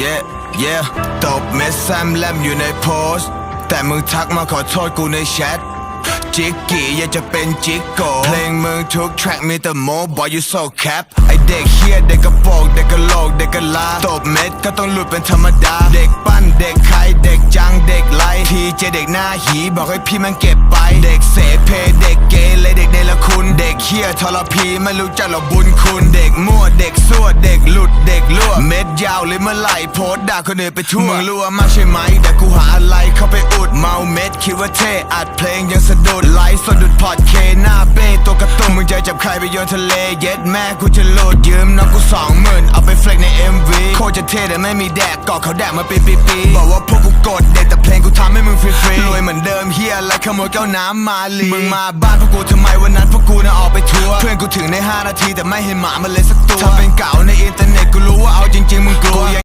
yeah yeah ตบเม็ดแซมแลมอยู่ในโพสต์ แต่มึงทักมาขอโทษกูในแชทจิกกี้อยากจะเป็นจิกโกเพลงมึงทุกแทร็กมีแต่โมบอย you so cap ไอเด็กเฮียเด็กกระโปงเด็กกระโลกเด็กกระลาตบเม็ดก็ต้องหลุดเป็นธรรมดา เด็กปั้นเด็กไข่เด็กจังเด็กไลทีเจเด็กหน้าหีบอกให้พี่มันเก็บไป เด็กเสเพเด็กเกเรเด็กเนรคุณ เด็กเฮียทรพีไม่รู้จักหรอกบุญคุณ เด็กมั่วเด็กสั่วเด็กลุ ยาวเลยเมื่อไหร่โพสด่าคนอื่นไปทั่วมึงรู้ว่ามากใช่ไหมแต่กูหาอะไรเข้าไปอุดเมาเม็ดคิดว่าเท่อัดเพลงยังสะดุดไลฟ์สะดุดพอดเคหน้าเป้ตัวกระตุ้นมึงจะจับใครไปโยนทะเลเย็ดแม่กูจะโหลดยืมน้องกูสองหมื่นเอาไปเฟลกใน MV โคตรจะเท่แต่ไม่มีแดกกอกเขาแดกมาปีปีปีบอกว่าพวกกูกดเด็ดแต่เพลงกูทำให้มึงฟรีๆรวยเหมือนเดิมเฮียและขโมยแก้วน้ำมาลีมึงมาบ้านพวกกูทำไมวันนั้นพวกกูน่ะออกไปทัวร์เพื่อนกูถึงใน 5 นาทีแต่ไม่เห็นหมามันเลยสักตัวถ้าเป็นเก่าในอินเทอร์เน็ตกู